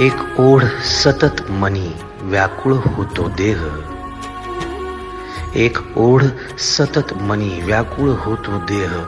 एक ओढ सतत मनी व्याकुळ होतो देह. एक ओढ सतत मनी व्याकुळ होतो देह.